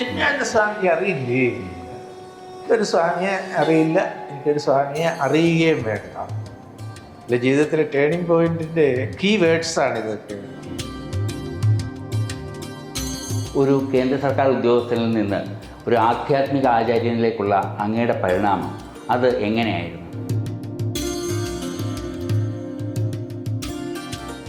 ചിന്മയാനന്ദ സ്വാമിക്ക് അറിയില്ലേ? എനിക്കൊരു സ്വാമിയെ അറിയില്ല. എനിക്കൊരു സ്വാമിയെ അറിയുകയും വേണ്ട. എന്റെ ജീവിതത്തിലെ ടേണിംഗ് പോയിന്റിന്റെ കീ വേർഡ്സ് ആണ് ഇതൊക്കെ. ഒരു കേന്ദ്ര സർക്കാർ ഉദ്യോഗസ്ഥനിൽ നിന്ന് ഒരു ആധ്യാത്മിക ആചാര്യനിലേക്കുള്ള അങ്ങയുടെ പരിണാമം അത് എങ്ങനെയായിരുന്നു?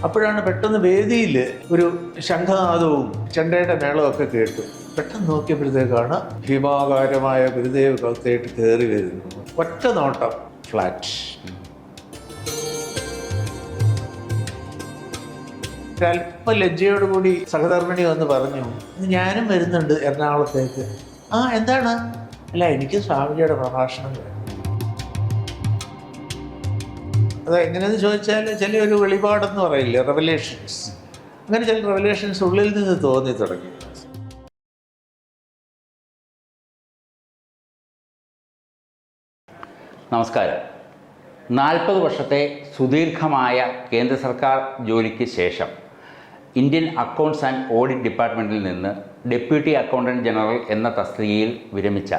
അപ്പോഴാണ് പെട്ടെന്ന് വേദിയിൽ ഒരു ശംഖനാദവും ചെണ്ടയുടെ മേളവും ഒക്കെ കേട്ടു. പെട്ടെന്ന് നോക്കിയപ്പോഴത്തേക്കാണ് ഭീമാകാരമായ ഗുരുദേവ് കൗത്തയായിട്ട് കയറി വരുന്നു ഒറ്റ നോട്ടം ഫ്ലാറ്റ്. അല്പ ലജ്ജയോടുകൂടി സഹധർമ്മിണി വന്ന് പറഞ്ഞു "ഇന്ന് ഞാനും വരുന്നുണ്ട് എറണാകുളത്തേക്ക്. ആ എന്താണ്? അല്ല എനിക്ക് സ്വാമിജിയുടെ പ്രഭാഷണം വേണം. അത് എങ്ങനെയെന്ന് ചോദിച്ചാൽ ചില ഒരു വെളിപാടെന്ന് പറയില്ലേ റെവലേഷൻസ് അങ്ങനെ ചില റെവലേഷൻസ് ഉള്ളിൽ നിന്ന് തോന്നി തുടങ്ങി. നമസ്കാരം. നാൽപ്പത് വർഷത്തെ സുദീർഘമായ കേന്ദ്ര സർക്കാർ ജോലിക്ക് ശേഷം ഇന്ത്യൻ അക്കൗണ്ട്സ് ആൻഡ് ഓഡിറ്റ് ഡിപ്പാർട്ട്മെന്റിൽ നിന്ന് ഡെപ്യൂട്ടി അക്കൗണ്ടന്റ് ജനറൽ എന്ന തസ്തികയിൽ വിരമിച്ച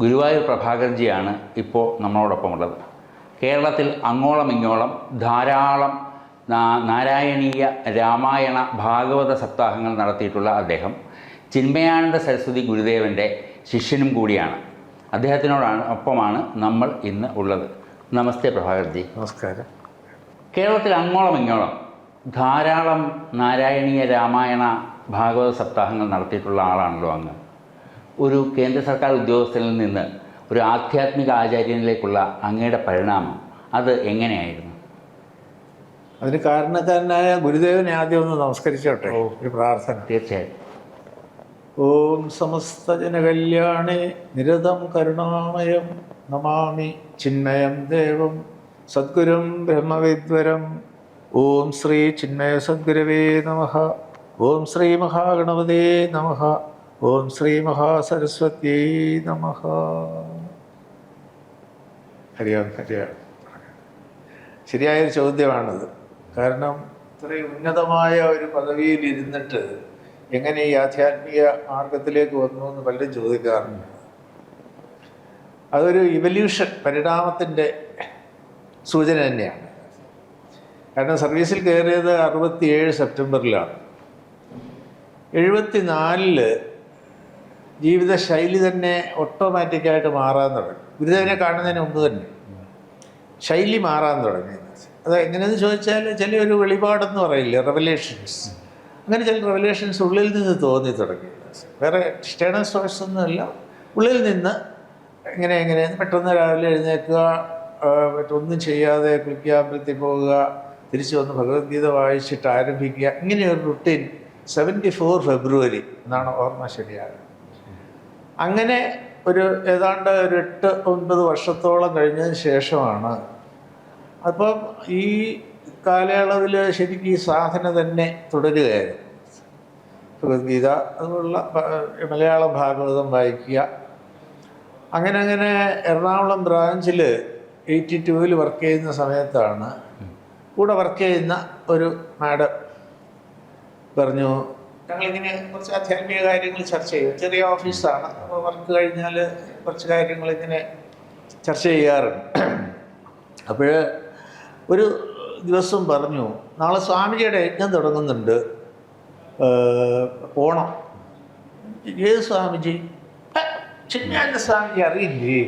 ഗുരുവായൂർ പ്രഭാകർജിയാണ് ഇപ്പോൾ നമ്മളോടൊപ്പമുള്ളത്. കേരളത്തിൽ അങ്ങോളം ഇങ്ങോളം ധാരാളം നാരായണീയ രാമായണ ഭാഗവത സപ്താഹങ്ങൾ നടത്തിയിട്ടുള്ള അദ്ദേഹം ചിന്മയാനന്ദ സരസ്വതി ഗുരുദേവന്റെ ശിഷ്യനും കൂടിയാണ്. അദ്ദേഹത്തിനോടാണ് ഒപ്പമാണ് നമ്മൾ ഇന്ന് ഉള്ളത്. നമസ്തേ പ്രഭാകർജി നമസ്കാരം. കേരളത്തിൽ അങ്ങോളം ഇങ്ങോളം ധാരാളം നാരായണീയ രാമായണ ഭാഗവത സപ്താഹങ്ങൾ നടത്തിയിട്ടുള്ള ആളാണല്ലോ അങ്ങ്. ഒരു കേന്ദ്ര സർക്കാർ ഉദ്യോഗസ്ഥനിൽ നിന്ന് ഒരു ആധ്യാത്മിക ആചാര്യനിലേക്കുള്ള അങ്ങയുടെ പരിണാമം അത് എങ്ങനെയായിരുന്നു? അതിന് കാരണക്കാരനായ ഗുരുദേവനെ ആദ്യം ഒന്ന് നമസ്കരിച്ചോട്ടെ ഒരു പ്രാർത്ഥന. തീർച്ചയായും ഓം സമസ്ത ജനകല്യാണേ നിരതം കരുണാമയം നമാമി. ചിന്മയം ദേവം സദ്ഗുരും ബ്രഹ്മവിദ്വരം. ഓം ശ്രീ ചിന്മയ സദ്ഗുരവേ നമ. ഓം ശ്രീ മഹാഗണപതേ നമ. ഓം ശ്രീ മഹാസരസ്വത്യേ നമ. ഹരിയാം ഹരിയാം. ശരിയായൊരു ചോദ്യമാണത്. കാരണം ഇത്രയും ഉന്നതമായ ഒരു പദവിയിൽ ഇരുന്നിട്ട് എങ്ങനെ ഈ ആധ്യാത്മിക മാർഗത്തിലേക്ക് വന്നു എന്ന് പലരും ചോദിക്കാറുണ്ട്. അതൊരു ഇവല്യൂഷൻ പരിണാമത്തിന്റെ സൂചന തന്നെയാണ്. കാരണം സർവീസിൽ കയറിയത് അറുപത്തിയേഴ് സെപ്റ്റംബറിലാണ്. എഴുപത്തി നാലിൽ ജീവിതശൈലി തന്നെ ഓട്ടോമാറ്റിക്കായിട്ട് മാറാൻ തുടങ്ങി. ഗുരുദേവനെ കാണുന്നതിന് മുമ്പ് തന്നെ ശൈലി മാറാൻ തുടങ്ങി. അത് എങ്ങനെയെന്ന് ചോദിച്ചാൽ ചില ഒരു വെളിപാടെന്ന് പറയില്ലേ? റെവലേഷൻസ് അങ്ങനെ ചില റെവലേഷൻസ് ഉള്ളിൽ നിന്ന് തോന്നി തുടങ്ങി. വേറെ എക്സ്റ്റേണൽ സോഴ്സ് ഒന്നുമല്ല ഉള്ളിൽ നിന്ന് ഇങ്ങനെ എങ്ങനെ പെട്ടെന്ന് രാവിലെ എഴുന്നേൽക്കുക മറ്റൊന്നും ചെയ്യാതെ കുളിക്കുക അമ്പലത്തിൽ പോവുക തിരിച്ചു വന്ന് ഭഗവത്ഗീത വായിച്ചിട്ട് ആരംഭിക്കുക ഇങ്ങനെയൊരു റുട്ടീൻ സെവന്റി ഫോർ ഫെബ്രുവരി എന്നാണ് ഓർമ്മ ശരിയാകുന്നത് അങ്ങനെ ഒരു ഏതാണ്ട് ഒരു എട്ട് ഒൻപത് വർഷത്തോളം കഴിഞ്ഞതിന് ശേഷമാണ്. അപ്പം ഈ കാലയളവിൽ ശരിക്കും ഈ സാധന തന്നെ തുടരുകയായിരുന്നു. ഭഗവത്ഗീത അതുപോലുള്ള മലയാള ഭാഗവതം വായിക്കുക. അങ്ങനെ അങ്ങനെ എറണാകുളം ബ്രാഞ്ചിൽ എയ്റ്റി ടൂവിൽ വർക്ക് ചെയ്യുന്ന സമയത്താണ് കൂടെ വർക്ക് ചെയ്യുന്ന ഒരു മാഡം പറഞ്ഞു ഞങ്ങളിങ്ങനെ കുറച്ച് ആധ്യാത്മിക കാര്യങ്ങൾ ചർച്ച ചെയ്യും. ചെറിയ ഓഫീസാണ്. അപ്പോൾ വർക്ക് കഴിഞ്ഞാൽ കുറച്ച് കാര്യങ്ങൾ ഇങ്ങനെ ചർച്ച ചെയ്യാറുണ്ട്. അപ്പോൾ ഒരു ദിവസം പറഞ്ഞു നാളെ സ്വാമിജിയുടെ യജ്ഞം തുടങ്ങുന്നുണ്ട്. പോണം. ഏത് സ്വാമിജി? ചിന്മയാന്റെ സ്വാമിജി അറിയില്ലേ?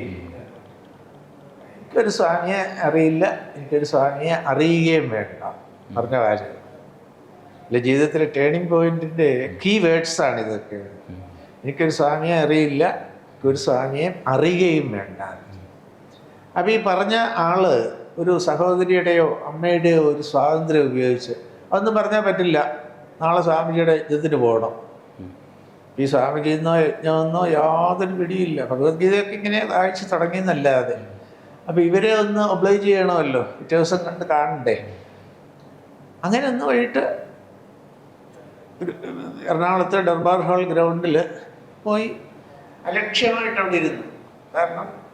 എനിക്കൊരു സ്വാമിയെ അറിയില്ല. എനിക്കൊരു സ്വാമിയെ അറിയുകയും വേണ്ട. പറഞ്ഞ കാര്യം. അല്ല ജീവിതത്തിലെ ടേണിംഗ് പോയിന്റിന്റെ കീ വേർഡ്സ് ആണ് ഇതൊക്കെ. എനിക്കൊരു സ്വാമിയെ അറിയില്ല. ഒരു സ്വാമിയെ അറിയുകയും വേണ്ട. അപ്പം ഈ പറഞ്ഞ ആൾ ഒരു സഹോദരിയുടെയോ അമ്മയുടെയോ ഒരു സ്വാതന്ത്ര്യം ഉപയോഗിച്ച് അതൊന്നും പറഞ്ഞാൽ പറ്റില്ല. നാളെ സ്വാമിജിയുടെ യജ്ഞത്തിന് പോകണം. ഈ സ്വാമിജിന്നോ യജ്ഞമെന്നോ യാതൊരു പിടിയില്ല. ഭഗവത്ഗീതയൊക്കെ ഇങ്ങനെ വായിച്ച് തുടങ്ങിയെന്നല്ലാതെ. അപ്പം ഇവരെ ഒന്ന് ഒബ്ലൈജ് ചെയ്യണമല്ലോ. പിറ്റേ ദിവസം കണ്ട് കാണണ്ടേ. അങ്ങനെ ഒന്ന് ഒരു എറണാകുളത്തെ ഡർബാർ ഹാൾ ഗ്രൗണ്ടിൽ പോയി അലക്ഷ്യമായിട്ട് അവിടെ ഇരുന്നു കാരണം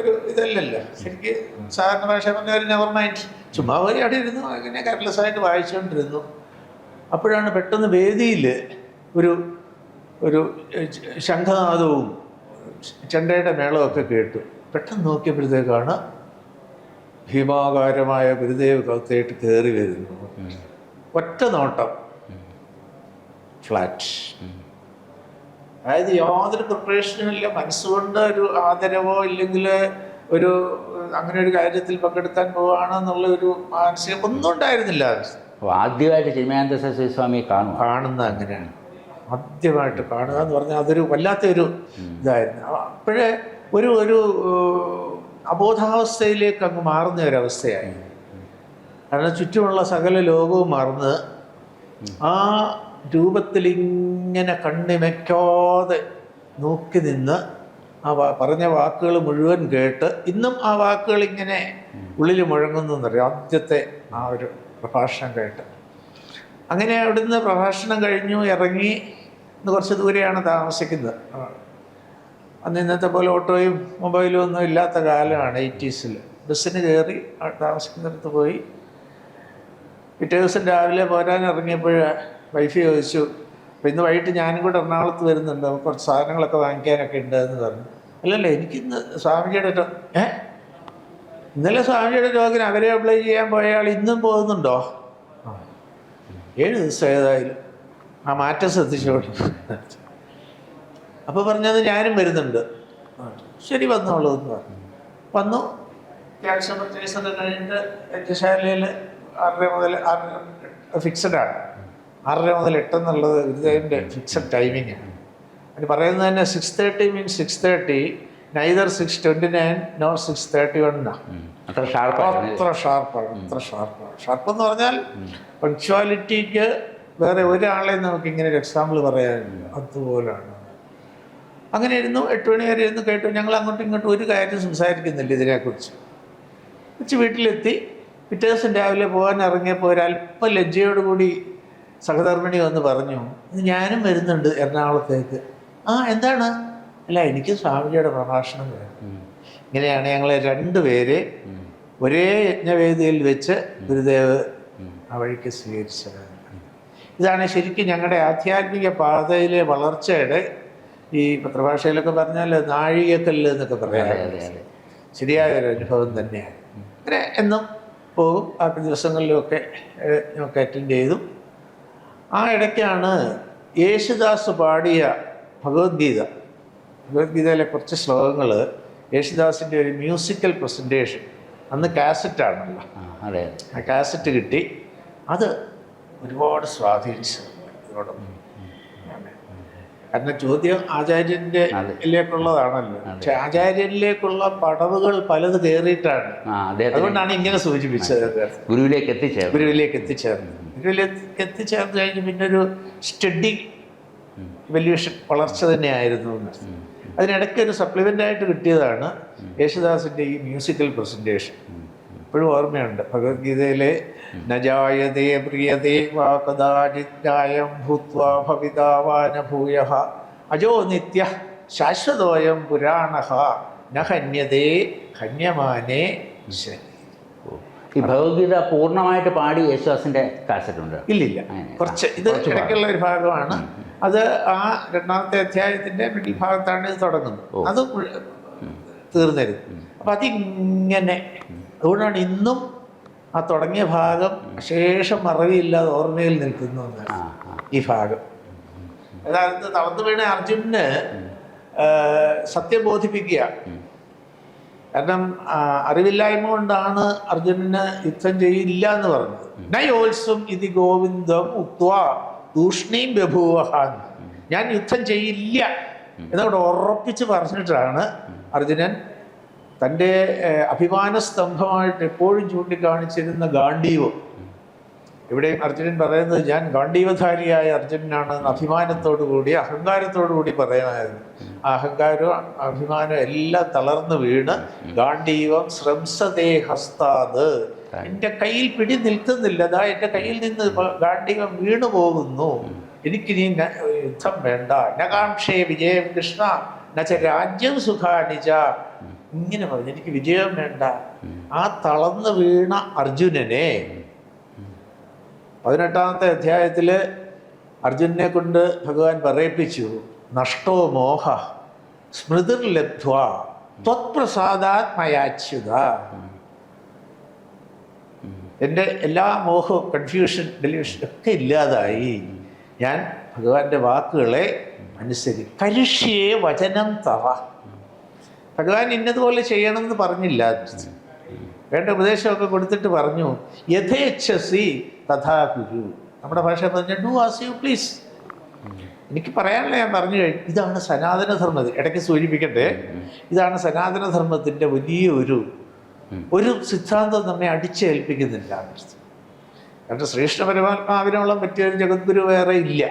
ഒരു ഇതല്ലല്ലോ. ശരിക്ക് സാധാരണ ഭാഷ പറഞ്ഞ ഒരു നെവർ മൈൻഡ് ചുമ്മാ പോയി അവിടെ ഇരുന്നു അങ്ങനെ കെയർലെസ് ആയിട്ട് വായിച്ചുകൊണ്ടിരുന്നു അപ്പോഴാണ് പെട്ടെന്ന് വേദിയിൽ ഒരു ഒരു ശംഖനാദവും ചെണ്ടയുടെ മേളമൊക്കെ കേട്ടു. പെട്ടെന്ന് നോക്കിയപ്പോഴത്തേക്കാണ് ഭീമാകാരമായ ഗുരുദേവ് കൗത്തേട്ട് കയറി വരുന്നു ഒറ്റ നോട്ടം. ഫ്ലാറ്റ്. അതായത് യാതൊരു പ്രിപ്പറേഷനും ഇല്ല. മനസ്സുകൊണ്ട് ഒരു ആദരവോ ഇല്ലെങ്കിൽ ഒരു അങ്ങനെ ഒരു കാര്യത്തിൽ പങ്കെടുക്കാൻ പോവുകയാണെന്നുള്ള ഒരു മാനസികം ഒന്നും ഉണ്ടായിരുന്നില്ല. അപ്പോൾ ആദ്യമായിട്ട് ചിന്മയാനന്ദ സരസ്വതി സ്വാമി കാണും കാണുന്ന അങ്ങനെയാണ്. ആദ്യമായിട്ട് കാണുക എന്ന് പറഞ്ഞാൽ അതൊരു വല്ലാത്തൊരു ഇതായിരുന്നു. അപ്പോഴേ ഒരു ഒരു അബോധാവസ്ഥയിലേക്ക് അങ്ങ് മാറുന്ന ഒരവസ്ഥയായി. കാരണം ചുറ്റുമുള്ള സകല ലോകവും മറന്ന് ആ രൂപത്തിൽ ഇങ്ങനെ കണ്ണിമയ്ക്കാതെ നോക്കി നിന്ന് ആ പറഞ്ഞ വാക്കുകൾ മുഴുവൻ കേട്ട് ഇന്നും ആ വാക്കുകൾ ഇങ്ങനെ ഉള്ളിൽ മുഴങ്ങുന്നു എന്നറിയാം ആദ്യത്തെ ആ ഒരു പ്രഭാഷണം കേട്ട്. അങ്ങനെ അവിടുന്ന് പ്രഭാഷണം കഴിഞ്ഞു ഇറങ്ങി ഇന്ന് കുറച്ച് ദൂരെയാണ് താമസിക്കുന്നത്. അന്ന് ഇന്നത്തെ പോലെ ഓട്ടോയും മൊബൈലും ഒന്നും ഇല്ലാത്ത കാലമാണ് എയ്റ്റീസിൽ. ബസ്സിന് കയറി താമസിക്കുന്നിടത്ത് പോയി. പിറ്റേ ദിവസം രാവിലെ പോരാൻ വൈഫ് ചോദിച്ചു അപ്പോൾ ഇന്ന് വൈകിട്ട് ഞാനും കൂടെ എറണാകുളത്ത് വരുന്നുണ്ട്. കുറച്ച് സാധനങ്ങളൊക്കെ വാങ്ങിക്കാനൊക്കെ ഉണ്ട് എന്ന് പറഞ്ഞു. അല്ലല്ല എനിക്കിന്ന് സ്വാമിജിയുടെ ഏ? ഇന്നലെ സ്വാമിജിയുടെ രോഗിന് അവരെ അപ്ലൈ ചെയ്യാൻ പോയ ഇന്നും പോകുന്നുണ്ടോ? ഏഴ് ദിവസം ഏതായാലും. ആ മാറ്റം ശ്രദ്ധിച്ചോളൂ അപ്പോൾ പറഞ്ഞത് ഞാനും വരുന്നുണ്ട്. ശരി വന്നോളൂ എന്ന് പറഞ്ഞു. വന്നു. അത്യാവശ്യം പ്രത്യേകിച്ച് കഴിഞ്ഞിട്ട് യജ്ഞശാലയിൽ ആറര മുതൽ ഫിക്സഡ് ആണ്. ആറര മുതൽ എട്ടെന്നുള്ളത് ഗുരുദേവന്റെ ഫിക്സഡ് ടൈമിംഗ് ആണ്. അതിന് പറയുന്നത് തന്നെ six thirty means six thirty neither six twenty nine no six thirty വണ്ണാണ് എന്നാ അത്ര ഷാർപ്പാണ് അത്ര ഷാർപ്പാണ് അത്ര ഷാർപ്പാണ് ഷാർപ്പ് എന്ന് പറഞ്ഞാൽ പങ്ക്ച്വാലിറ്റിക്ക് വേറെ ഒരാളെ നമുക്ക് ഇങ്ങനെ ഒരു എക്സാമ്പിൾ പറയാനില്ല അതുപോലാണ്. അങ്ങനെ ഇരുന്നു എട്ട് മണി വരെ ഇരുന്ന് കേട്ടു. ഞങ്ങൾ അങ്ങോട്ടും ഇങ്ങോട്ടും ഒരു കാര്യം സംസാരിക്കുന്നില്ല ഇതിനെക്കുറിച്ച്. ഉച്ച വീട്ടിലെത്തി. പിറ്റേ ദിവസം രാവിലെ പോകാൻ ഇറങ്ങിയപ്പോൾ ഒരല്പ ലജ്ജയോടുകൂടി സഹധർമ്മിണി വന്ന് പറഞ്ഞു "ഇത് ഞാനും വരുന്നുണ്ട് എറണാകുളത്തേക്ക്. ആ എന്താണ്? അല്ല എനിക്ക് സ്വാമിജിയുടെ പ്രഭാഷണം വേണം. ഇങ്ങനെയാണ് ഞങ്ങൾ രണ്ടുപേരെ ഒരേ യജ്ഞവേദിയിൽ വെച്ച് ഗുരുദേവ് ആ വഴിക്ക് സ്വീകരിച്ചത്. ഇതാണ് ശരിക്കും ഞങ്ങളുടെ ആധ്യാത്മിക പാതയിലെ വളർച്ചയുടെ ഈ പത്രഭാഷയിലൊക്കെ പറഞ്ഞാൽ നാഴികക്കല്ല് എന്നൊക്കെ പറയാം ശരിയായ ഒരു അനുഭവം തന്നെയാണ്. അങ്ങനെ എന്നും പോകും ആ ദിവസങ്ങളിലൊക്കെ ഞങ്ങൾക്ക് അറ്റൻഡ് ചെയ്തു. ആ ഇടയ്ക്കാണ് യേശുദാസ് പാടിയ ഭഗവത്ഗീത. ഭഗവത്ഗീതയിലെ കുറച്ച് ശ്ലോകങ്ങൾ യേശുദാസിന്റെ ഒരു മ്യൂസിക്കൽ പ്രസന്റേഷൻ അന്ന് കാസറ്റാണല്ലോ. അതെ ആ കാസറ്റ് കിട്ടി. അത് ഒരുപാട് സ്വാധീനിച്ചു. ഇതിനോടൊപ്പം. കാരണം ചോദ്യം ആചാര്യന്റെ ഇതിലേക്കുള്ളതാണല്ലോ പക്ഷെ ആചാര്യനിലേക്കുള്ള പടവുകൾ പലത് കയറിയിട്ടാണ് അതുകൊണ്ടാണ് ഇങ്ങനെ സൂചിപ്പിച്ചത്. ഗുരുവിലേക്ക് എത്തിച്ചേർന്നത്. ഗുരുവിലേക്ക് എത്തിച്ചേർന്നു ഗുരുവിലേക്ക് എത്തിച്ചേർന്ന് കഴിഞ്ഞ് പിന്നെ ഒരു സ്റ്റഡി വലിയ വളർച്ച തന്നെയായിരുന്നു. അതിനിടയ്ക്ക് ഒരു സപ്ലിമെന്റ് ആയിട്ട് കിട്ടിയതാണ് യേശുദാസിന്റെ ഈ മ്യൂസിക്കൽ പ്രസന്റേഷൻ ഇപ്പോഴും ഓർമ്മയുണ്ട്. ഭഗവത്ഗീതയിലെ നജായതേ പ്രിയതേ വാ ഭൂത്വ ഭൂത്വാ ഭവിതാവാനഭൂയ അജോ നിത്യ ശാശ്വതോയം പുരാണ ഹന്യതേ ഹന്യമാനേ ശരി ഈ ഭഗവത്ഗീത പൂർണമായിട്ട് പാടി യേശുദാസിന്റെ കാസറ്റ് ഉണ്ട് ഇല്ലില്ല കുറച്ച് ഇത് ഇടയ്ക്കുള്ള ഒരു ഭാഗമാണ്. അത് ആ രണ്ടാമത്തെ അധ്യായത്തിന്റെ മിഡിൽ ഭാഗത്താണ് ഇത് തുടങ്ങുന്നത്. അത് തീർന്നരുത് അപ്പൊ അതിങ്ങനെ. അതുകൊണ്ടാണ് ഇന്നും ആ തുടങ്ങിയ ഭാഗം ശേഷം മറവിയില്ലാതെ ഓർമ്മയിൽ നിൽക്കുന്നു എന്നാണ് ഈ ഭാഗം. അതായത് തളർന്നു വീണ അർജുനന് സത്യം ബോധിപ്പിക്കുക. കാരണം അറിവില്ലായ്മ കൊണ്ടാണ് അർജുനന് യുദ്ധം ചെയ്യില്ല എന്ന് പറഞ്ഞത് നയോത്സം ഇതി ഗോവിന്ദം ഉത്വാ തൂഷ്ണീം ബഭൂവഹാൻ. ഞാൻ യുദ്ധം ചെയ്യില്ല. എന്നവിടെ ഉറപ്പിച്ച് പറഞ്ഞിട്ടാണ് അർജുനൻ തന്റെ അഭിമാന സ്തംഭമായിട്ട് എപ്പോഴും ചൂണ്ടിക്കാണിച്ചിരുന്ന ഗാന്ധീവം ഇവിടെയും അർജുനൻ പറയുന്നത് ഞാൻ ഗാന്ധീവധാരിയായ അർജുനനാണ് അഭിമാനത്തോടു കൂടി അഹങ്കാരത്തോടു കൂടി പറയാമായിരുന്നു ആ അഹങ്കാരവും അഭിമാനവും എല്ലാം തളർന്നു വീണ് ഗാന്ഡീവം ശ്രംസതേ ഹസ്താത് എന്റെ കയ്യിൽ പിടി നിൽക്കുന്നില്ല. അതാ എന്റെ കയ്യിൽ നിന്ന് ഗാന്ഡീവം വീണു പോകുന്നു. എനിക്ക് നീ ന- യുദ്ധം വേണ്ട. നകാംക്ഷേ വിജയം കൃഷ്ണ. നച്ച രാജ്യം സുഖാനിച്ച ഇങ്ങനെ പറഞ്ഞു. എനിക്ക് വിജയം വേണ്ട. ആ തളർന്നു വീണ അർജുനനെ പതിനെട്ടാമത്തെ അധ്യായത്തിൽ അർജുനെ കൊണ്ട് ഭഗവാൻ പറയിപ്പിച്ചു. നഷ്ടോ മോഹ. സ്മൃതിർലബ്ധ്വ ത്വത്പ്രസാദാത്മയാച്യുത എന്റെ എല്ലാ മോഹവും കൺഫ്യൂഷൻ ഡെലിവിഷൻ ഒക്കെ ഇല്ലാതായി. ഞാൻ ഭഗവാന്റെ വാക്കുകളെ അനുസരി കരിഷ്യേ വചനം തവ. ഭഗവാൻ ഇന്നതുപോലെ ചെയ്യണമെന്ന് പറഞ്ഞില്ല. വേണ്ട ഉപദേശമൊക്കെ കൊടുത്തിട്ട് പറഞ്ഞു യഥേച്ഛസി തഥാ കുരു നമ്മുടെ ഭാഷ പറഞ്ഞു ഡു ആസ് യു പ്ലീസ് എനിക്ക് പറയാനുള്ള ഞാൻ പറഞ്ഞു കഴിഞ്ഞു. ഇതാണ് സനാതനധർമ്മത്തിൽ ഇടയ്ക്ക് സൂചിപ്പിക്കട്ടെ ഇതാണ് സനാതനധർമ്മത്തിന്റെ വലിയ ഒരു ഒരു സിദ്ധാന്തം നമ്മെ അടിച്ചേൽപ്പിക്കുന്നില്ല. കാരണം ശ്രേഷ്ഠ പരമാത്മാവിനോളം പറ്റിയൊരു ജഗദ്ഗുരു വേറെ ഇല്ല.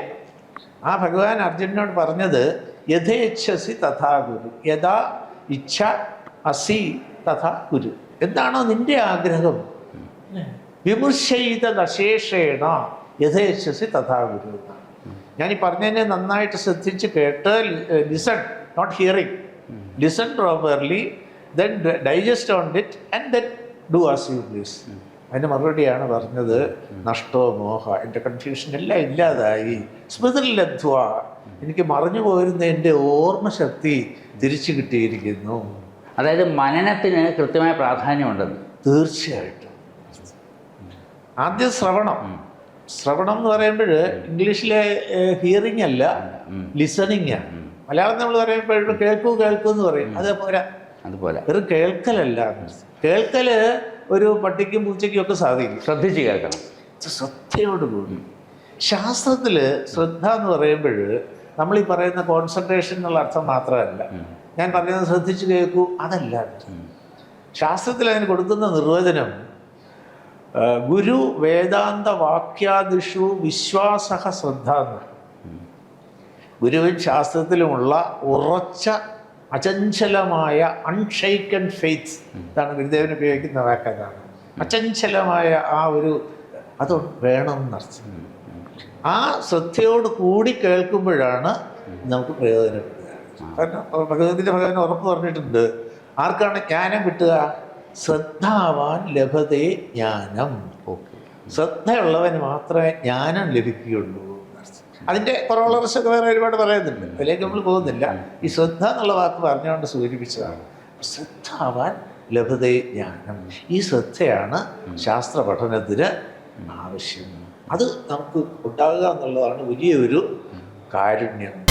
ആ ഭഗവാൻ അർജുനോട് പറഞ്ഞത് യഥേച്ഛസി തഥാ ഗുരു യഥാ ഇച്ഛ അസി തഥാ ഗുരു. എന്താണോ നിന്റെ ആഗ്രഹം? വിമർശയിത നശേഷേണ യഥേച്ഛസി തഥാ ഗുരു എന്നാണ്. ഞാൻ ഈ പറഞ്ഞതിനെ നന്നായിട്ട് ശ്രദ്ധിച്ച് കേട്ട് listen not hearing listen properly then digest on it and then do as you please അതിന് മറുപടിയാണ് പറഞ്ഞത് നഷ്ടോ മോഹ എന്റെ കൺഫ്യൂഷൻ എല്ലാം ഇല്ലാതായി. സ്മൃതിലബ്ധ്വ എനിക്ക് മറഞ്ഞു പോയിരുന്ന എന്റെ ഓർമ്മശക്തി തിരിച്ചു കിട്ടിയിരിക്കുന്നു. അതായത് മനനത്തിന് കൃത്യമായ പ്രാധാന്യമുണ്ടെന്ന്. തീർച്ചയായിട്ടും. ആദ്യം ശ്രവണം. ശ്രവണം എന്ന് പറയുമ്പോൾ ഇംഗ്ലീഷിലെ ഹിയറിംഗ് അല്ല ലിസണിംഗ് ലിസണിങ് ആണ് മലയാളം നമ്മൾ പറയുമ്പോൾ കേൾക്കൂ കേൾക്കൂ എന്ന് പറയും. അതേപോലെ. അതുപോലെ. ഒരു കേൾക്കലല്ല. കേൾക്കൽ ഒരു പട്ടിക്കും പൂച്ചയ്ക്കും ഒക്കെ സാധിക്കും. ശ്രദ്ധിച്ച് കേൾക്കണം. ശ്രദ്ധയോട് കൂടി. ശാസ്ത്രത്തിൽ ശ്രദ്ധ എന്ന് പറയുമ്പോൾ നമ്മൾ ഈ പറയുന്ന കോൺസെൻട്രേഷൻ എന്നുള്ള അർത്ഥം മാത്രമല്ല. ഞാൻ പറയുന്നത് ശ്രദ്ധിച്ച് കേൾക്കൂ അതല്ല. ശാസ്ത്രത്തിൽ അതിന് കൊടുക്കുന്ന നിർവചനം ഗുരു വേദാന്ത വാക്യാദിഷു വിശ്വാസ ശ്രദ്ധ എന്ന്. ഗുരുവിൻ ശാസ്ത്രത്തിലുമുള്ള ഉറച്ച അചഞ്ചലമായ അൺഷൈക്കൻ ഫെയ്ത്ത് ഇതാണ് ഗുരുദേവൻ ഉപയോഗിക്കുന്ന വാക്കതാണ് അചഞ്ചലമായ ആ ഒരു അത് വേണം എന്നർത്ഥം ആ ശ്രദ്ധയോട് കൂടി കേൾക്കുമ്പോഴാണ് നമുക്ക് പ്രയോജനപ്പെടുക കാരണം ഭഗവതിന്റെ ഭഗവാൻ ഉറപ്പ് പറഞ്ഞിട്ടുണ്ട്. ആർക്കാണ് ജ്ഞാനം കിട്ടുക? ശ്രദ്ധാവാൻ ലഭതേ ജ്ഞാനം. ഓക്കെ. ശ്രദ്ധയുള്ളവന് മാത്രമേ ജ്ഞാനം ലഭിക്കുകയുള്ളൂ. അതിന്റെ കൊറോളറസൊക്കെ വേറെ ഒരുപാട് പറയുന്നുണ്ട് അതിലേക്ക് നമ്മൾ പോകുന്നില്ല. ഈ ശ്രദ്ധ എന്നുള്ള വാക്ക് പറഞ്ഞുകൊണ്ട് സൂചിപ്പിച്ചതാണ്. ശ്രദ്ധാവാൻ ലഭതേ ജ്ഞാനം. ഈ ശ്രദ്ധയാണ് ശാസ്ത്ര പഠനത്തിന് ആവശ്യം. അത് നമുക്ക് ഉണ്ടാകുക എന്നുള്ളതാണ് വലിയൊരു കാരുണ്യം.